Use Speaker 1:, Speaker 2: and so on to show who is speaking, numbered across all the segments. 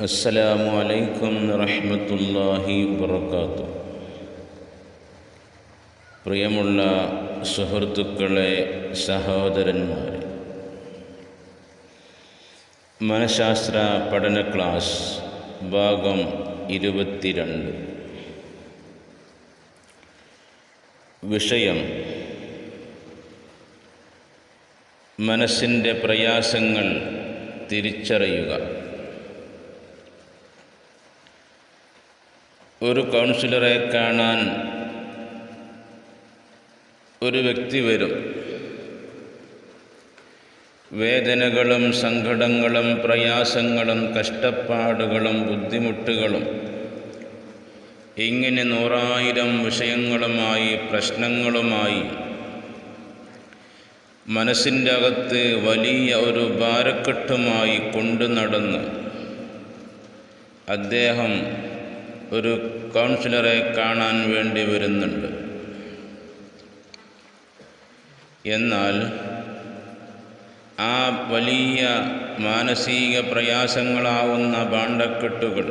Speaker 1: السلام عليكم ورحمة الله وبركاته പ്രിയമുള്ള സുഹൃത്തുക്കളെ സഹോദരന്മാരെ മനഃശാസ്ത്ര പഠന ക്ലാസ് ഭാഗം ഇരുപത്തിരണ്ട് വിഷയം മനസ്സിൻ്റെ പ്രയാസങ്ങൾ തിരിച്ചറിയുക ഒരു കൗൺസിലറെ കാണാൻ ഒരു വ്യക്തി വരും. വേദനകളും സങ്കടങ്ങളും പ്രയാസങ്ങളും കഷ്ടപ്പാടുകളും ബുദ്ധിമുട്ടുകളും ഇങ്ങനെ നൂറായിരം വിഷയങ്ങളുമായി പ്രശ്നങ്ങളുമായി മനസ്സിന്റെ അകത്ത് വലിയ ഒരു ഭാരക്കെട്ടുമായി കൊണ്ടു നടന്ന് അദ്ദേഹം ഒരു കൗൺസിലറെ കാണാൻ വേണ്ടി വരുന്നുണ്ട്. എന്നാൽ ആ വലിയ മാനസിക പ്രയാസങ്ങളാവുന്ന ഭാണ്ഡക്കെട്ടുകൾ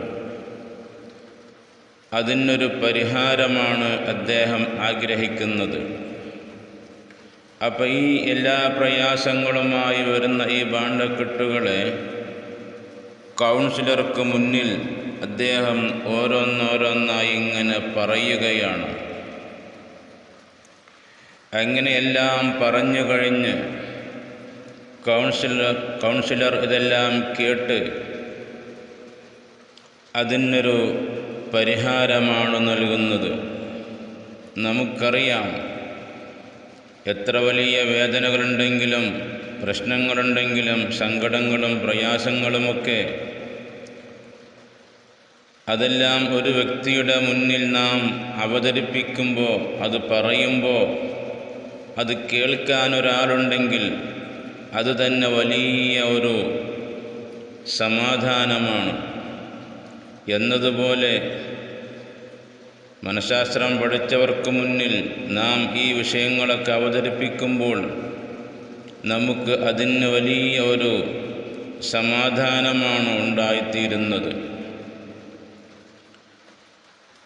Speaker 1: അതിനൊരു പരിഹാരമാണ് അദ്ദേഹം ആഗ്രഹിക്കുന്നത്. അപ്പം ഈ എല്ലാ പ്രയാസങ്ങളുമായി വരുന്ന ഈ ഭാണ്ഡക്കെട്ടുകളെ കൗൺസിലർക്ക് മുന്നിൽ അദ്ദേഹം ഓരോന്നോരോന്നായി ഇങ്ങനെ പറയുകയാണ്. അങ്ങനെയെല്ലാം പറഞ്ഞു കഴിഞ്ഞ് കൗൺസിലർ കൗൺസിലർ ഇതെല്ലാം കേട്ട് അതിനൊരു പരിഹാരമാണ് നൽകുന്നത്. നമുക്കറിയാം എത്ര വലിയ വേദനകളുണ്ടെങ്കിലും പ്രശ്നങ്ങളുണ്ടെങ്കിലും സങ്കടങ്ങളും പ്രയാസങ്ങളുമൊക്കെ അതെല്ലാം ഒരു വ്യക്തിയുടെ മുന്നിൽ നാം അവതരിപ്പിക്കുമ്പോൾ അത് പറയുമ്പോൾ അത് കേൾക്കാൻ ഒരാളുണ്ടെങ്കിൽ അത് തന്നെ വലിയ ഒരു സമാധാനമാണ്. എന്നതുപോലെ മനഃശാസ്ത്രം പഠിച്ചവർക്ക് മുന്നിൽ നാം ഈ വിഷയങ്ങളൊക്കെ അവതരിപ്പിക്കുമ്പോൾ നമുക്ക് അതിന് വലിയ ഒരു സമാധാനമാണ് ഉണ്ടായിത്തീരുന്നത്.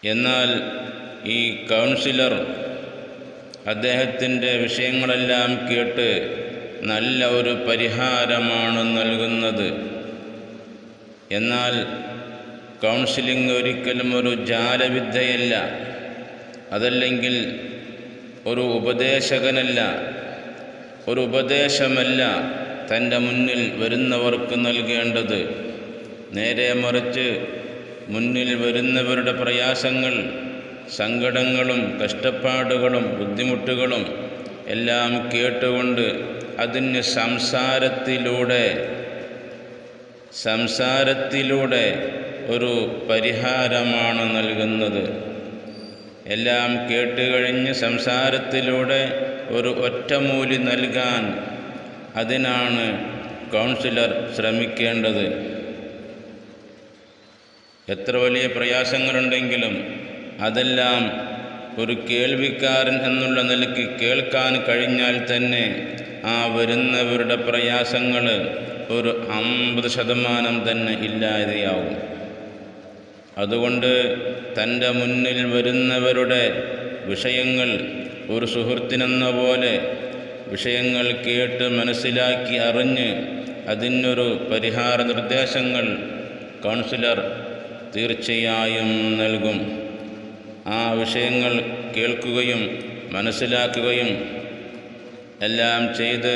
Speaker 1: എന്നാൽ ഈ കൗൺസിലർ അദ്ദേഹത്തിന്റെ വിഷയങ്ങളെല്ലാം കേട്ട് നല്ല ഒരു പരിഹാരമാണ് നൽകുന്നത്. എന്നാൽ കൗൺസിലിംഗ് ഒരിക്കലും ഒരു ജാലവിദ്യയല്ല. അതല്ലെങ്കിൽ ഒരു ഉപദേശകനല്ല. ഒരു ഉപദേശമല്ല തന്റെ മുന്നിൽ വരുന്നവർക്ക് നൽകേണ്ടത്. നേരെ മറിച്ച് മുന്നിൽ വരുന്നവരുടെ പ്രയാസങ്ങൾ സങ്കടങ്ങളും കഷ്ടപ്പാടുകളും ബുദ്ധിമുട്ടുകളും എല്ലാം കേട്ടുകൊണ്ട് അതിന് സംസാരത്തിലൂടെ സംസാരത്തിലൂടെ ഒരു പരിഹാരമാണ് നൽകുന്നത്. എല്ലാം കേട്ടുകഴിഞ്ഞ് സംസാരത്തിലൂടെ ഒരു ഒറ്റമൂലി നൽകാൻ അതിനാണ് കൗൺസിലർ ശ്രമിക്കേണ്ടത്. എത്ര വലിയ പ്രയാസങ്ങളുണ്ടെങ്കിലും അതെല്ലാം ഒരു കേൾവിക്കാരൻ എന്നുള്ള നിലയ്ക്ക് കേൾക്കാൻ കഴിഞ്ഞാൽ തന്നെ ആ വരുന്നവരുടെ പ്രയാസങ്ങൾ ഒരു അമ്പത് ശതമാനം തന്നെ ഇല്ലാതെയാവും. അതുകൊണ്ട് തന്റെ മുന്നിൽ വരുന്നവരുടെ വിഷയങ്ങൾ ഒരു സുഹൃത്തിനെന്ന പോലെ വിഷയങ്ങൾ കേട്ട് മനസ്സിലാക്കി അറിഞ്ഞ് അതിനൊരു പരിഹാര നിർദ്ദേശങ്ങൾ കൗൺസിലർ തീർച്ചയായും നൽകും. ആ വിഷയങ്ങൾ കേൾക്കുകയും മനസ്സിലാക്കുകയും എല്ലാം ചെയ്ത്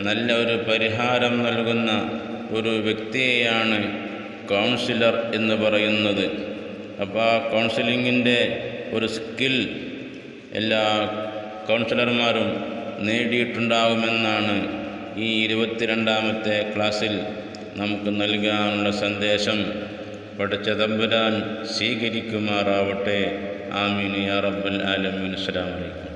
Speaker 1: നല്ല ഒരു പരിഹാരം നൽകുന്ന ഒരു വ്യക്തിയെയാണ് കൗൺസിലർ എന്ന് പറയുന്നത്. അപ്പോൾ ആ കൗൺസിലിങ്ങിന്റെ ഒരു സ്കിൽ എല്ലാ കൗൺസിലർമാരും നേടിയിട്ടുണ്ടാകുമെന്നാണ് ഈ ഇരുപത്തിരണ്ടാമത്തെ ക്ലാസ്സിൽ നമുക്ക് നൽകാനുള്ള സന്ദേശം. പഠിച്ച തമ്പുരാൻ സ്വീകരിക്കുമാറാവട്ടെ. ആമീൻ. യാ റബ്ബൽ ആലമീൻ. അസ്സലാമു അലൈക്കും.